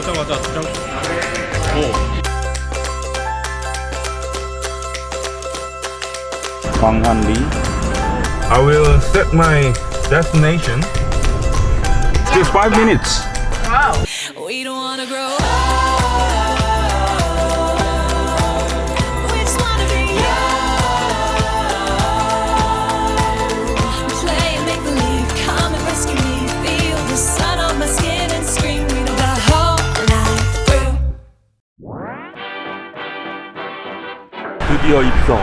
오자마자 두장 오. 광한리 I will set my destination. Just five minutes. We 드디어 입성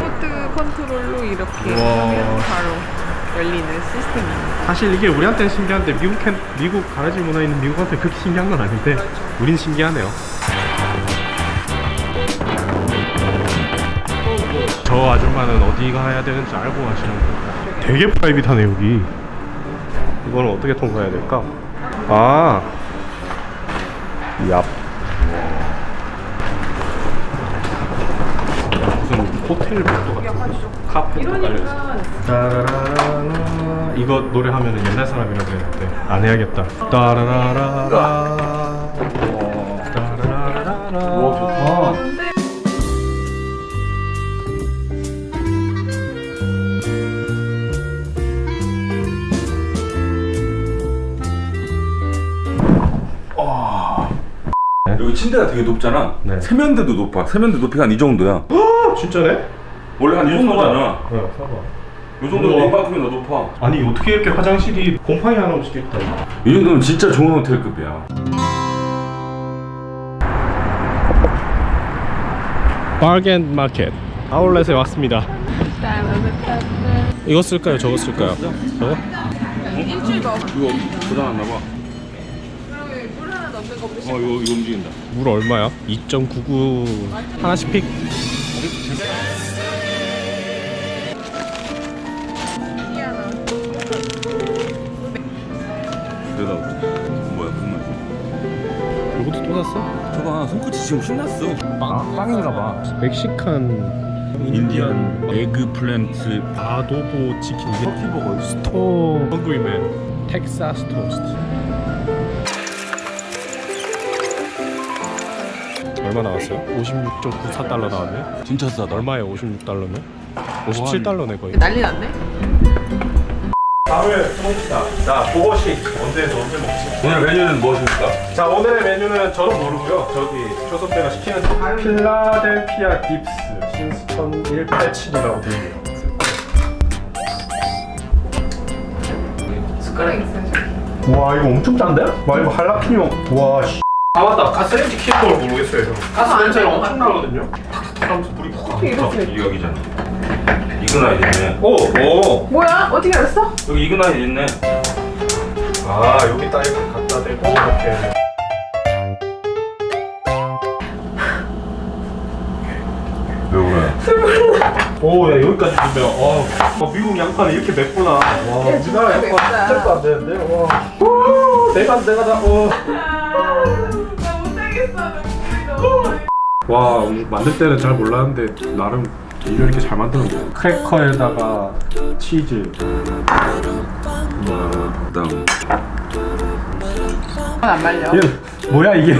포트 컨트롤로 이렇게 우와. 하면 바로 열리는 시스템입니다. 사실 이게 우리한테는 신기한데 미국 캔, 미국 가라지 문화에 있는 미국한테 그렇게 신기한 건 아닌데 우린 신기하네요. 저 아줌마는 어디 가야 되는지 알고 가시는 거예요. 되게 프라이빗하네 여기. 이거는 어떻게 통과해야 될까? 아, 얍. 무슨 호텔 복도 같은 거. 깔려있어. 따라라라 이거 노래하면 옛날 사람이라고 했는데 안 해야겠다 따라라라라 따라라라라 오 좋다 여기 침대가 되게 높잖아. 네. 세면대도 높아. 세면대 높이가 한 이 정도야. 진짜네? 원래 한 이 정도잖아. 어 사봐 이 정도면 우와. 이만큼이나 높아. 아니 어떻게 이렇게 화장실이 곰팡이 하나 없이 깨끗하 이 정도면 진짜 좋은 호텔급이야. 바겐 마켓 아울렛에 왔습니다 이거 쓸까요 저거 쓸까요? 저거? 일주일 먹 이거 고장났나 봐. 물 하나 넣는 거어 이거 이거 움직인다. 물 얼마야? 2.99 하나씩 픽 샀어? 저봐 손끝이 지금 신났어. 빵, 빵인가 봐 멕시칸 인디안 에그 플랜트 아도보 치킨 이게 터키버거. 스토 헝그리맨 텍사스 토스트 얼마 나왔어요? 56.94달러 나왔네 진짜 싸다. 얼마에 56달러면? 57달러네 거의 난리 났네. 다음에 봅시다 자 그것이 언제에서 언제 먹지? 오늘 메뉴는 무엇입니까? 자 오늘의 메뉴는 저는 모르고요 저기 조선배가 시키는 필라델피아 딥스 신스천 187이라고 되어 있네요 숟가락 있어요. 와 이거 엄청 짠데? 와 이거 할라피뇨 와 씨 아 맞다 가스렌지 키는 걸 모르겠어요 형 가스 냄새가 엄청 나거든요 탁탁탁 하면서 불이 푹 붙어 이 여기잖아. 이그나이 있네. 오! 오! 뭐야? 어떻게 알았어? 여기 이그나이 있네. 아 여기 딱 이렇게 갖다 대고 이렇게 왜 그래? 오야 여기까지 주면 어, 어 미국 양파는 이렇게 맵구나 와 우리나라 진짜 양파. 진짜 안 되는데 와 우, 내가 내가 다 어. 나 못하겠어. 너무 와 음, 만들 때는 잘 몰랐는데 나름 이거 이렇게 잘 만드는 거 크래커에다가 치즈 와 다음. 안 말려. 얘 뭐야 이게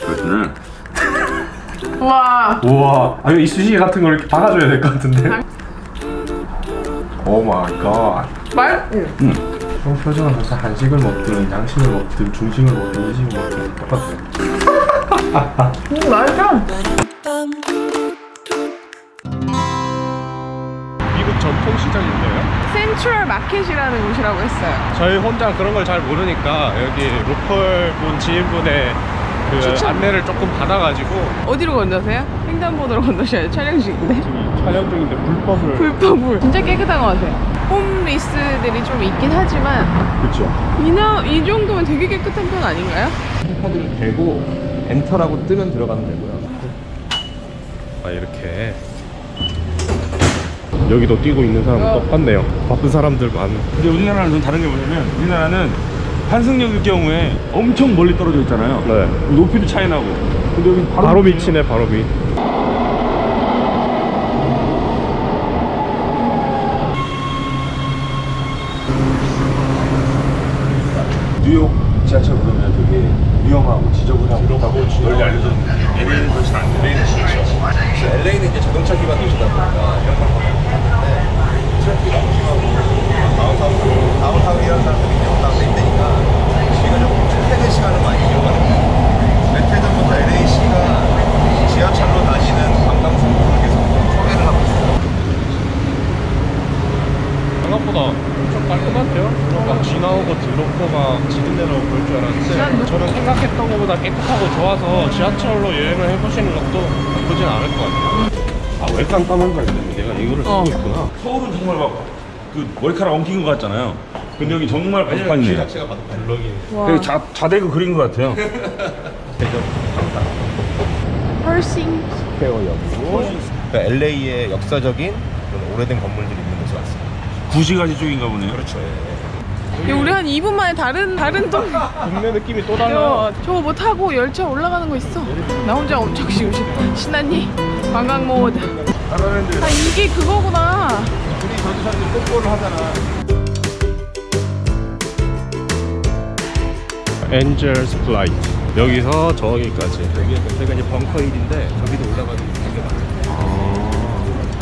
그렇구나. 와. 우와 아 이거 이쑤시개 같은 걸 이렇게 박아줘야 될 것 같은데 오 마이 갓 말? 응. 형 표정은 항상 한식을 먹든 양식을 먹든 중식을 먹든 일식을 먹든 똑같아요 음, 맛있어. 전통 시장인데요 센트럴 마켓이라는 곳이라고 했어요. 저희 혼자 그런 걸 잘 모르니까 여기 로컬 분 지인분의 그 추천. 안내를 조금 받아가지고 어디로 건너세요? 횡단보도로 건너셔야 촬영 중인데. 지금 촬영 중인데 불법을 불법을. 진짜 깨끗한 것 같아요. 홈리스들이 좀 있긴 하지만 그렇죠 이나 이 정도면 되게 깨끗한 편 아닌가요? 카드를 대고 엔터라고 뜨면 들어가면 되고요 아 이렇게 여기도 뛰고 있는 사람 어. 똑같네요. 바쁜 사람들 많 근데 우리나라는 좀 다른 게 뭐냐면 우리나라는 환승역일 경우에 엄청 멀리 떨어져 있잖아요. 네. 높이도 차이 나고. 근데 여기 바로, 바로 밑이네 바로 밑. 뉴욕? 깔끔한데요? 막 지나오고 드롭고 막 지진내라고 그럴 줄 알았는데 저는 생각했던 것보다 깨끗하고 좋아서 지하철로 여행을 해보시는 것도 나쁘진 않을 것 같아요 아 왜 깜깜한가 했더니 내가 이거를 쓰고 어. 있구나 서울은 정말 막 그 머리카락 엉킨 것 같잖아요. 근데 여기 정말 바둑판이네요. 자체가 바둑블럭이 와. 되게 자, 자대고 그린 것 같아요. 헐싱. 그러니까 LA의 역사적인 그런 오래된 왔습니다. 구시가지 쪽인가 보네요. 그렇죠. 야, 우리 한 2분 만에 다른 다른 동. 동네 느낌이 또 저, 저거 뭐 타고 열차 올라가는 거 있어. 나 혼자 엄청 지금 신- 신났니? 관광 모드. 아 이게 그거구나. 엔젤스 플라이트 여기서 저기까지 여기가 이제 벙커 1인데 저기도 올라가도 되게 많아요.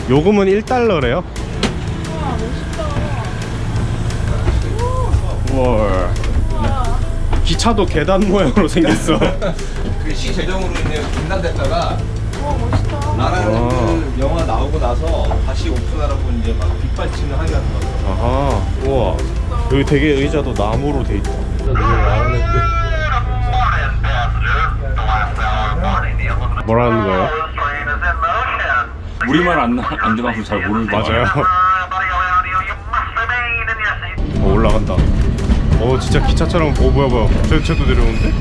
요금은 1달러래요 월 기차도 계단 모양으로 생겼어. 그 시 재정으로 인해 중단됐다가 나라는 와. 그 영화 나오고 나서 다시 오픈하라고 이제 막 빗발치는 항의가 들어왔어요. 아하. 우와. 여기 되게 의자도 나무로 돼 있다. 뭐라는 거예요? 우리말 안, 나- 안 들어가서 잘 모르는 맞아요. 어, 올라간다 어 진짜 기차처럼 어 뭐야 뭐야 저, 쟤도 내려오는데?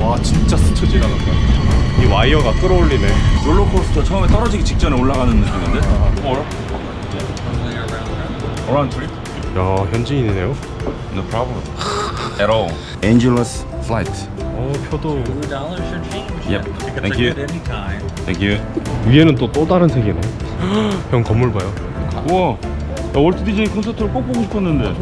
와 진짜 스쳐 지나간다 이 와이어가 끌어올리네 롤러코스터 처음에 떨어지기 직전에 올라가는 느낌인데? 뭘? 어라운 트립? 야 현지인이네요 No problem. At all. Angeles flight. 어 표도 dollars should change. Yep. You can Thank you. it anytime. Thank you. 위에는 또 또 다른 색이네 형 건물 봐요 우와. 나 월트 디즈니 콘서트를 꼭 보고 싶었는데.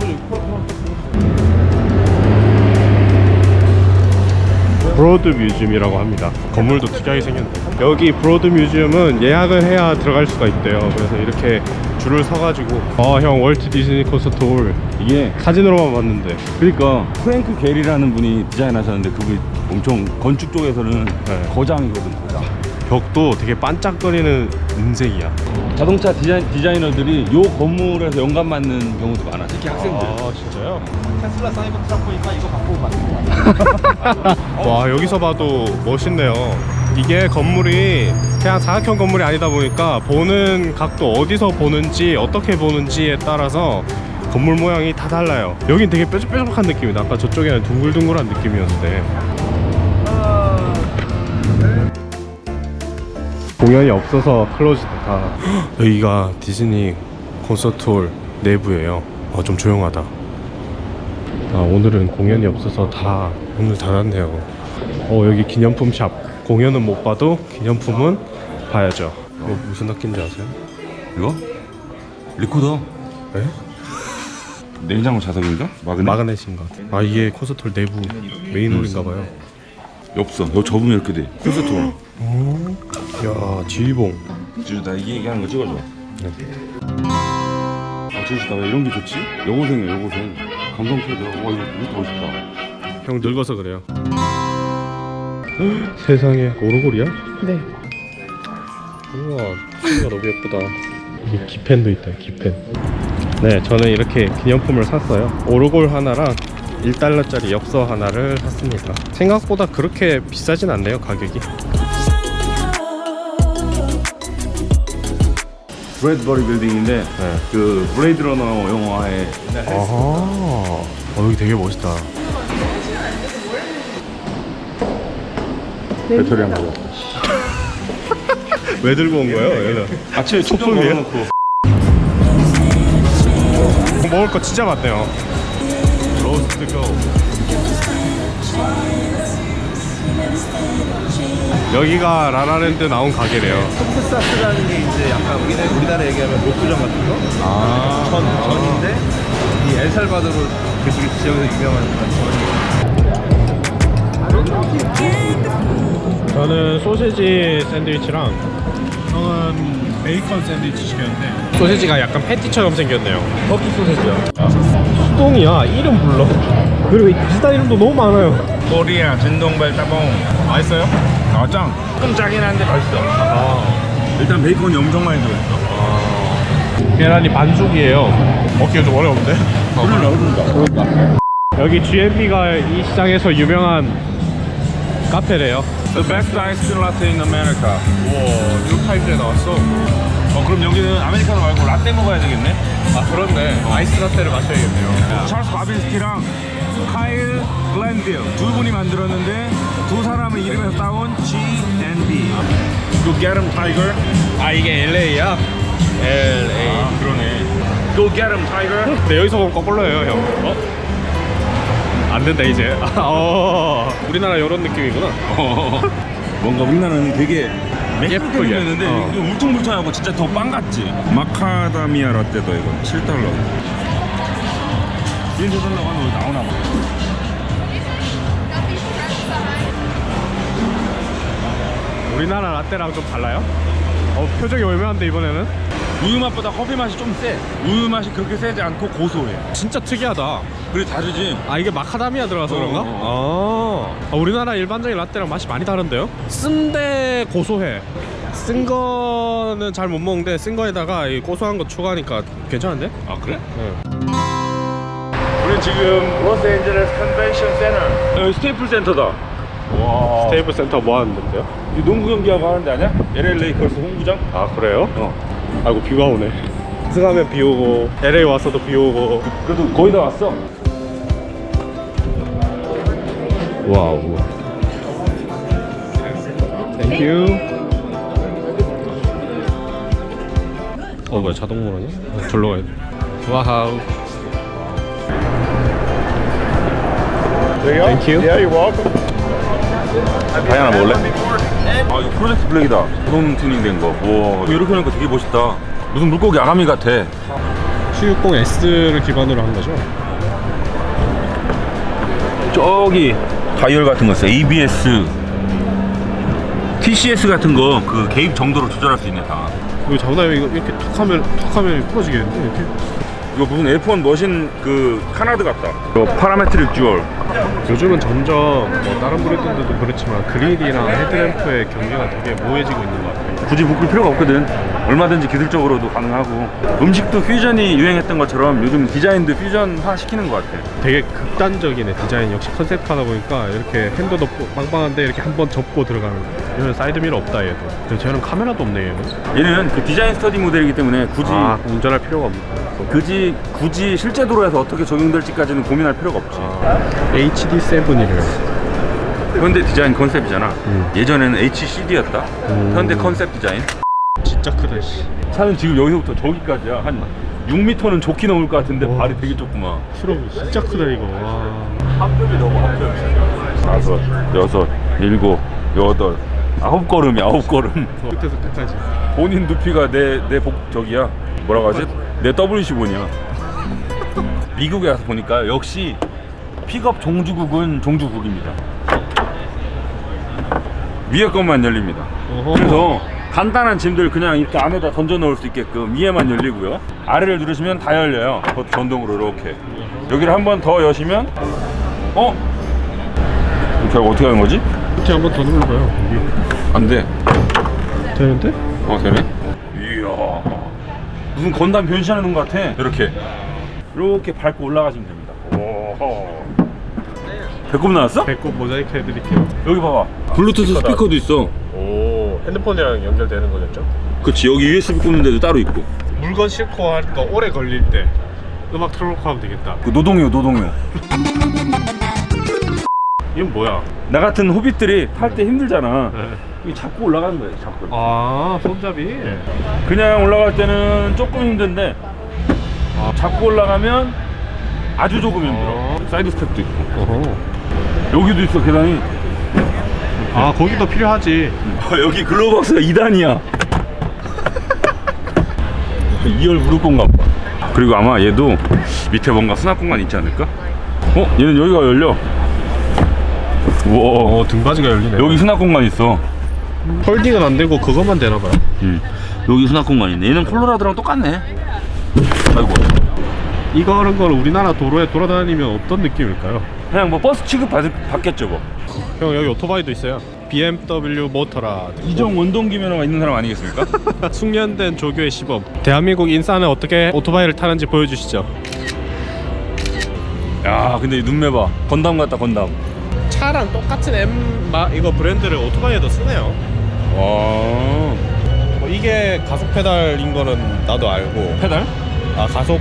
브로드 뮤지엄이라고 합니다. 건물도 특이하게 생겼네. 여기 브로드 뮤지엄은 예약을 해야 들어갈 수가 있대요. 그래서 이렇게 줄을 서가지고 아 형 월트 디즈니 콘서트 홀 이게 사진으로만 봤는데 그러니까 프랭크 게리라는 분이 디자인하셨는데 그분이 엄청 건축 쪽에서는 네. 거장이거든. 벽도 되게 반짝거리는 은색이야. 자동차 디자인, 디자이너들이 요 건물에서 영감 받는 경우도 많아. 특히 학생들. 아 진짜요? 테슬라 사이버 트럭 보니까 이거 갖고 갔네. 와 여기서 봐도 멋있네요. 이게 건물이 그냥 사각형 건물이 아니다 보니까 보는 각도 어디서 보는지 어떻게 보는지에 따라서 건물 모양이 다 달라요. 여긴 되게 뾰족뾰족한 느낌이다. 아까 저쪽에는 둥글둥글한 느낌이었는데. 공연이 없어서 클로즈다. 여기가 디즈니 콘서트홀 내부예요. 어, 좀 조용하다. 아, 오늘은 공연이 없어서 다 문을 닫았네요. 어, 여기 기념품 샵. 공연은 못 봐도 기념품은 봐야죠. 이거 무슨 악기인지 아세요? 이거? 리코더. 네? 냉장고 자석인가? 마그넷? 마그넷인 것 같아요. 아, 이게 콘서트홀 내부 메인홀인가 봐요. 없어. 여기 접으면 이렇게 돼. 콘서트 홀. 야, 지휘봉. 지우 나 이게 얘기하는 거 찍어줘. 네. 아 지우 나왜 이런 게 좋지? 여고생이야 여고생. 감성 터져. 와 이거 이거 멋있다. 형 늙어서 그래요. 세상에 오르골이야? 네. 우와, 진짜 너무 예쁘다. 이게 기펜도 있다, 기펜. 네, 저는 이렇게 기념품을 샀어요. 오르골 하나랑 1달러짜리 엽서 하나를 샀습니다. 생각보다 그렇게 비싸진 않네요, 가격이. 브래드버리 빌딩인데 네. 그 브레이드 러너 영화의 아하, 어, 여기 되게 멋있다. 배터리 한 거. 왜 들고 온 거예요? 얘는? 아침에 소품이에요? 걸어놓고 어, 먹을 거 진짜 많네요. 로스트 고. 여기가 라라랜드 나온 가게래요. 텍사스라는 게 이제 약간 우리나라, 우리나라 얘기하면 로또점 같은 거? 아, 전, 전인데 이 엘살바도르 그쪽에 지역에서 유명한 그런 저는 소세지 샌드위치랑 형은 베이컨 샌드위치 시켰는데 소세지가 약간 패티처럼 생겼네요. 터키 소세지야. 수동이야 이름 불러. 그리고 이 비슷한 이름도 너무 많아요. 코리아 진동벨 따봉. 맛있어요? 아 짱. 조금 짜긴 한데 맛있어. 아, 일단 베이컨이 엄청 많이 들어있어. 계란이 반숙이에요. 먹기가 좀 어려운데? 오늘 나오는다. 여기 GMB가 이 시장에서 유명한 카페래요. The best iced latte in America. 우와, 뉴욕 타임즈에 나왔어. 어, 그럼 여기는 아메리카노 말고 라떼 먹어야 되겠네? 아, 그렇네. 아이스 라떼를 마셔야겠네요. 찰스 바빈스키랑 카일 글렌빌 두 분이 만들었는데 두 사람의 이름에서 따온 G&B. Go get 'em, Tiger. 아, 이게 LA야? LA. 아, 그러네. Go get 'em, Tiger. 근데 여기서 거꾸로예요, 형. 어? 안 된다, 이제. 아, 어. 우리나라 이런 느낌이구나. 어, 뭔가 우리나라는 되게 예쁘게. 예쁘게 생겼는데 어. 이거 울퉁불퉁하고 진짜 더 빵 같지? 마카다미아 라떼다 이거 7달러 이런 데 달라고 하면 왜 나오나 봐 우리나라 라떼랑 좀 달라요? 어, 표정이 올면한데, 이번에는? 우유 맛보다 커피 맛이 좀 세 우유 맛이 그렇게 세지 않고 고소해 진짜 특이하다. 그래 다르지? 아 이게 마카다미아 들어가서 어, 그런가? 어, 아, 아, 우리나라 일반적인 라떼랑 맛이 많이 다른데요? 쓴데 고소해 쓴 거는 잘 못 먹는데 쓴 거에다가 이 고소한 거 추가하니까 괜찮은데? 아 그래? 네. 우리 지금 로스앤젤레스 컨벤션 센터 여기 스테이플 센터다 와 스테이블 센터 뭐 하는 데요? 이 농구 경기하고 하는 데 아니야? LA 레이커스 홈구장? 아 그래요? 어 아이고 비가 오네. 승하면 비 오고 LA 왔어도 비 오고. 그래도 거의 다 왔어. 와우. 땡큐 어 뭐야 자동문화냐? 어, 절로 가야 돼. 와우. 다이 하나 먹을래? 아 이거 프로젝트 블랙이다. 자동 튜닝 된거. 우와 이렇게 하니까 되게 멋있다. 무슨 물고기 아가미 같아. 760S를 기반으로 한 거죠? 저기 다이얼 같은 거 있어 ABS TCS 같은 거. 그 개입 정도로 조절할 수 있네 다. 이거 장난이 이거 이렇게 툭 하면 툭 하면 부러지겠는데 이렇게? 이거 무슨 F1 머신 그 카나드 같다. 이거 파라메트릭 듀얼. 요즘은 점점 뭐 다른 브랜드들도 그렇지만 그릴이랑 헤드램프의 경계가 되게 모호해지고 있는 것 같아요. 굳이 묶을 필요가 없거든. 얼마든지 기술적으로도 가능하고. 음식도 퓨전이 유행했던 것처럼 요즘 디자인도 퓨전화 시키는 것 같아 되게 극단적이네 디자인. 역시 컨셉하다 보니까 이렇게 핸드도 빵빵한데 이렇게 한번 접고 들어가는 얘는 사이드미러 없다 얘도. 근데 쟤는 카메라도 없네 얘는. 얘는 그 디자인 스터디 모델이기 때문에 굳이 아 운전할 필요가 없네 굳이 굳이 실제 도로에서 어떻게 적용될지까지는 고민할 필요가 없지. 아, HD7이래요 현대 디자인 컨셉이잖아. 음. 예전에는 HCD였다. 음. 현대 컨셉 디자인. 진짜 크다 씨 차는 지금 여기서부터 저기까지야. 한 6m는 좋게 넘을 것 같은데 와. 발이 되게 좁구만. 수렁이 진짜 크다 이거 와 합급이 너무 합급. 다섯, 여섯, 일곱, 여덟, 아홉 걸음이 아홉 걸음. 끝에서 끝까지 본인 두피가 내 내 복 저기야. 뭐라고 하지? 내 WC 본이야. 미국에 가서 보니까 역시 픽업 종주국은 종주국입니다. 위에 것만 열립니다. 어허. 그래서 간단한 짐들 그냥 이렇게 안에다 던져 넣을 수 있게끔 위에만 열리고요. 아래를 누르시면 다 열려요. 그것도 전동으로 이렇게. 여기를 한 번 더 여시면 어? 그럼 저거 어떻게 하는 거지? 밑에 한번 더 눌러봐요 여기 안 돼. 되는데? 어 되네. 무슨 건담 변신하는 것 같아. 이렇게. 이렇게 밟고 올라가시면 됩니다. 오. 배꼽 나왔어? 배꼽 모자이크 해드릴게요 여기 봐봐. 블루투스 스피커도 있어. 오 핸드폰이랑 연결되는 거겠죠? 그치 여기 USB 꽂는 데도 따로 있고. 물건 싣고 할 거 오래 걸릴 때 음악 틀어놓고 하면 되겠다 그 노동요 노동요. 이건 뭐야? 나 같은 호빗들이 탈 때 힘들잖아. 네. 이 잡고 올라가는 거야, 잡고. 아 손잡이? 그냥 올라갈 때는 조금 힘든데 아. 잡고 올라가면 아주 조금 힘들어. 어. 사이드 스텝도 있고. 어허. 여기도 있어 계단이. 아 거기도 필요하지 아, 여기 글로벅스가 2단이야. 2열 무릎 공간 봐. 그리고 아마 얘도 밑에 뭔가 수납 공간 있지 않을까? 어? 얘는 여기가 열려. 우와. 어 등받이가 열리네 여기 수납 공간 있어. 폴딩은 안 되고 그것만 되나 봐요 음. 여기 수납 공간 있네. 얘는 콜로라도랑 똑같네. 아이고. 이거는 걸 우리나라 도로에 돌아다니면 어떤 느낌일까요? 그냥 뭐 버스 취급 받, 받겠죠 뭐. 형 여기 오토바이도 있어요 BMW 모터라드 이정 원동기 면허가 있는 사람 아니겠습니까? 숙련된 조교의 시범 대한민국 인싸는 어떻게 오토바이를 타는지 보여주시죠 야 근데 눈매 봐 건담 같다 건담 차랑 똑같은 M 마 이거 브랜드를 오토바이에도 쓰네요 와. 뭐 이게 가속 페달인 거는 나도 알고. 페달? 아 가속?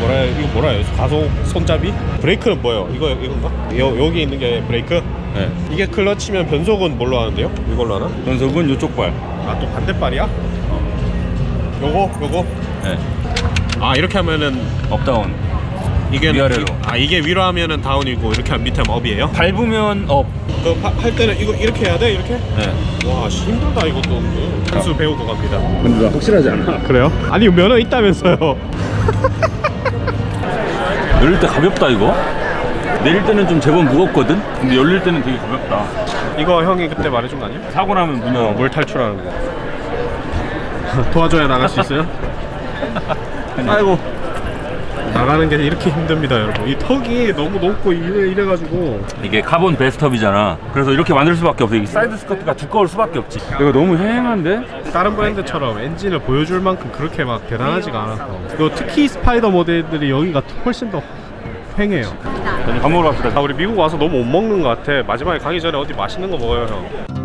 뭐라 해? 이거 뭐라 해요? 가속 손잡이? 브레이크는 뭐예요? 이거 이건가? 여, 여기 있는 게 브레이크? 네. 이게 클러치면 변속은 뭘로 하는데요? 이걸로 하나? 연속은 요쪽 발. 아 또 반대발이야? 요거? 요거? 네. 아 이렇게 하면은 업다운 이게 위아래로. 이- 아 이게 위로 하면은 다운이고 이렇게 하면 밑에 하면 업이에요? 밟으면 업 그할 때는 이거 이렇게 해야 돼? 이렇게? 네. 와 씨, 힘들다 이것도. 한수 배우고 갑니다. 근데 나 확실하지 않아. 그래요? 아니 면허 있다면서요. 열릴 때 가볍다 이거? 내릴 때는 좀 제법 무겁거든? 근데 열릴 때는 되게 가볍다. 이거 형이 그때 말해준 거 아니야? 사고 나면 문 열어 물 탈출하는 거. 도와줘야 나갈 수 있어요? 아이고 나가는 게 이렇게 힘듭니다 여러분. 이 턱이 너무 높고 이래, 이래가지고. 이게 카본 베스트업이잖아. 그래서 이렇게 만들 수밖에 없어. 이게 사이드 스커트가 두꺼울 수밖에 없지. 이거 너무 휑한데? 다른 브랜드처럼 엔진을 보여줄 만큼 그렇게 막 대단하지가 않아서. 그리고 특히 스파이더 모델들이 여기가 훨씬 더 횡해요. 밥 먹으러 갑시다. 아 우리 미국 와서 너무 못 먹는 것 같아. 마지막에 가기 전에 어디 맛있는 거 먹어요 형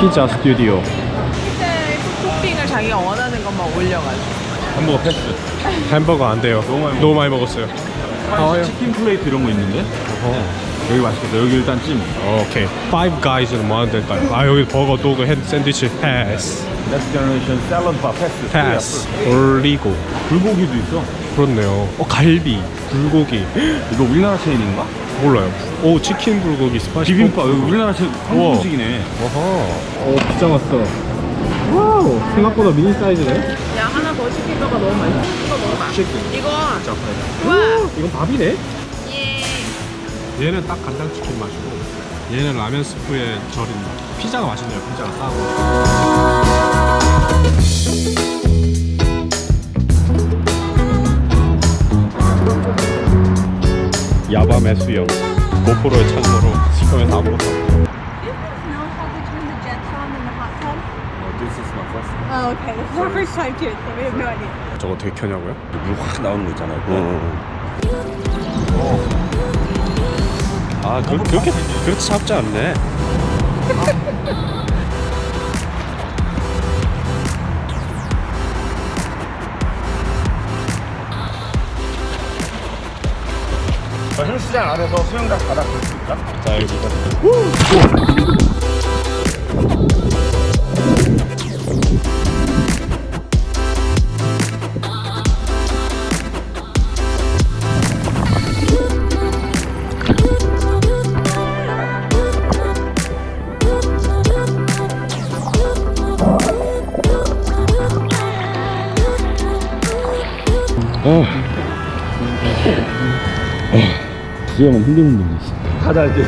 피자 스튜디오. 피자에 토핑을 자기가 원하는 것만 올려가지고. 햄버거 패스. 햄버거 안 돼요. 너무 많이 너무 많이 먹었어요. 아, 치킨 플레이트 이런 거 있는데? 여기 맛있겠다. 여기 일단 찜. 오케이. Five Guys는 뭐 하는 데일까요? 아 여기 버거, 도그, 햄, 샌드위치. 패스 넥스트 제너레이션 샐러드 바 패스. 패스 올리고. 불고기도 있어. 그렇네요. 어 갈비. 불고기. 이거 우리나라 체인인가? 몰라요. 오 치킨 불고기 스파이시 비빔밥 여기 우리나라 체인 한국 우와. 음식이네. 어허. 오 피자 왔어 와우 생각보다 미니 사이즈네. 야 하나 더 시킬까봐 너무 맛있어. 이거 먹어봐. 치킨. 이거. 오, 우와. 이건 밥이네? 예. 얘는 딱 간장 치킨 맛이고 얘는 라면 스프에 절인 맛. 피자가 맛있네요 피자가 싸고 야밤의 수영 고프로의 참고로 시커면서 아무것도 없고 know how to turn the jets on in the hot tub? Oh, okay. This is our first time too, so we have no idea. 저거 어떻게 켜냐고요? 물확 나오는 거 있잖아요 아 그, 그렇게 그렇게 잡지 않네 헬스장 안에서 수영장 바닥 볼수 있다? 자 여기가 수영은 힘든 분이 있어. 하다 할때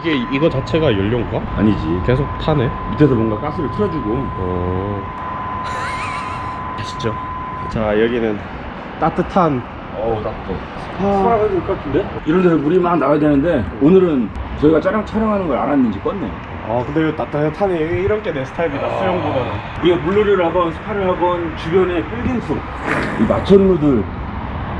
이게 이거 자체가 연료인가? 아니지. 계속 타네? 밑에서 뭔가 가스를 틀어주고. 어. 아시죠? 자 여기는 따뜻한. 어우 따뜻해. 수화가 될것 같은데? 이런 데서 물이 막 나와야 되는데 오늘은 저희가 촬영, 촬영하는 걸 알았는지 껐네. 아 근데 이거 따뜻하네. 이런 게 내 스타일이다 수영보다는. 이게 물놀이를 하건 스파를 하건 주변에 빌딩 숲 이 마천루들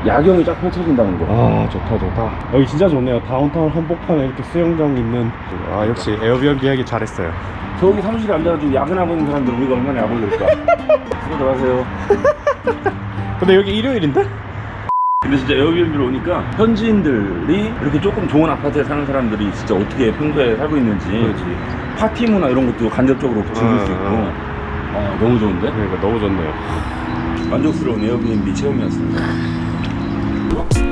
야경이 쫙 펼쳐진다는 거. 아 좋다 좋다. 여기 진짜 좋네요. 다운타운 한복판에 이렇게 수영장 있는. 아 역시 에어비앤비 하기 잘했어요. 저기 사무실에 앉아가지고 야근하고 있는 사람들 우리가 얼마나 야근될까? 수고 들어가세요. 근데 여기 일요일인데? 근데 진짜 에어비앤비로 오니까 현지인들이 이렇게 조금 좋은 아파트에 사는 사람들이 진짜 어떻게 평소에 살고 있는지 파티 문화 이런 것도 간접적으로 즐길 수 아, 있고. 아. 어, 너무 좋은데? 그러니까 너무 좋네요. 만족스러운 에어비앤비 체험이었습니다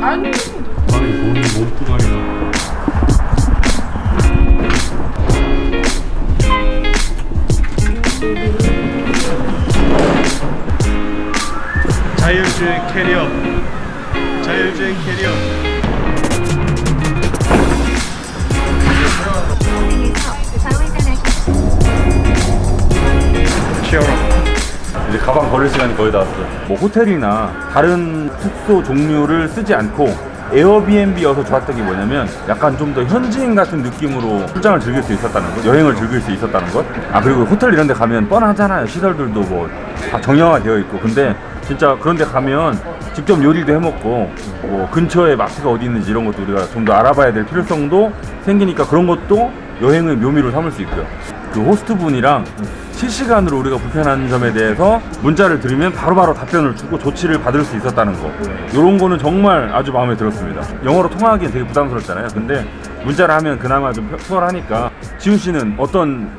아니. 아니 돈이 몸뚱아리가 자율주행 캐리어. 자율주행 캐리어 가방 버릴 시간이 거의 다 왔어요. 뭐 호텔이나 다른 숙소 종류를 쓰지 않고 에어비앤비여서 좋았던 게 뭐냐면 약간 좀 더 현지인 같은 느낌으로 출장을 즐길 수 있었다는 것, 여행을 즐길 수 있었다는 것. 아 그리고 호텔 이런 데 가면 뻔하잖아요. 시설들도 뭐 다 정형화되어 있고. 근데 진짜 그런 데 가면 직접 요리도 해 먹고 뭐 근처에 마트가 어디 있는지 이런 것도 우리가 좀 더 알아봐야 될 필요성도 생기니까 그런 것도 여행의 묘미로 삼을 수 있고요. 그 호스트 분이랑 실시간으로 우리가 불편한 점에 대해서 문자를 드리면 바로바로 답변을 주고 조치를 받을 수 있었다는 거. 이런 거는 정말 아주 마음에 들었습니다. 영어로 통화하기엔 되게 부담스럽잖아요. 근데 문자를 하면 그나마 좀 수월하니까 지훈 씨는 어떤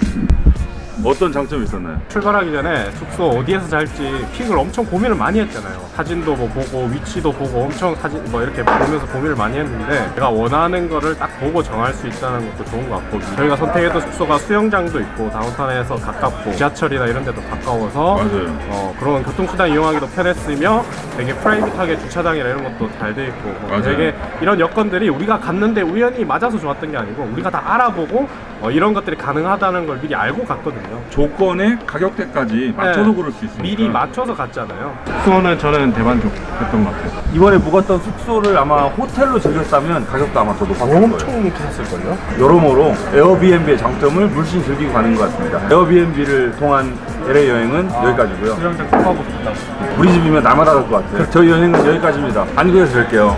어떤 장점이 있었나요? 출발하기 전에 숙소 어디에서 잘지 픽을 엄청 고민을 많이 했잖아요. 사진도 뭐 보고 위치도 보고 엄청 사진 뭐 이렇게 보면서 고민을 많이 했는데 제가 원하는 거를 딱 보고 정할 수 있다는 것도 좋은 것 같고 저희가 선택했던 숙소가 수영장도 있고 다운타운에서 가깝고 지하철이나 이런 데도 가까워서 맞아요. 어, 그런 교통수단 이용하기도 편했으며 되게 프라이빗하게 주차장이나 이런 것도 잘 돼 있고 뭐 맞아요. 되게 이런 여건들이 우리가 갔는데 우연히 맞아서 좋았던 게 아니고 우리가 다 알아보고 어, 이런 것들이 가능하다는 걸 미리 알고 갔거든요. 조건에 가격대까지 맞춰서 고를 수 있으니까 미리 맞춰서 갔잖아요. 숙소는 저는 대만족했던 것 같아요. 이번에 묵었던 숙소를 아마 호텔로 즐겼다면 가격도 아마 더 높았을 거예요. 엄청 괜찮았을걸요? 여러모로 에어비앤비의 장점을 물씬 즐기고 가는 것 같습니다. 에어비앤비를 통한 LA 여행은 여기까지고요. 수영장 꼭 가고 싶다고. 우리 집이면 나마다 갈것 같아요. 저희 여행은 여기까지입니다. 안구에서 뵐게요.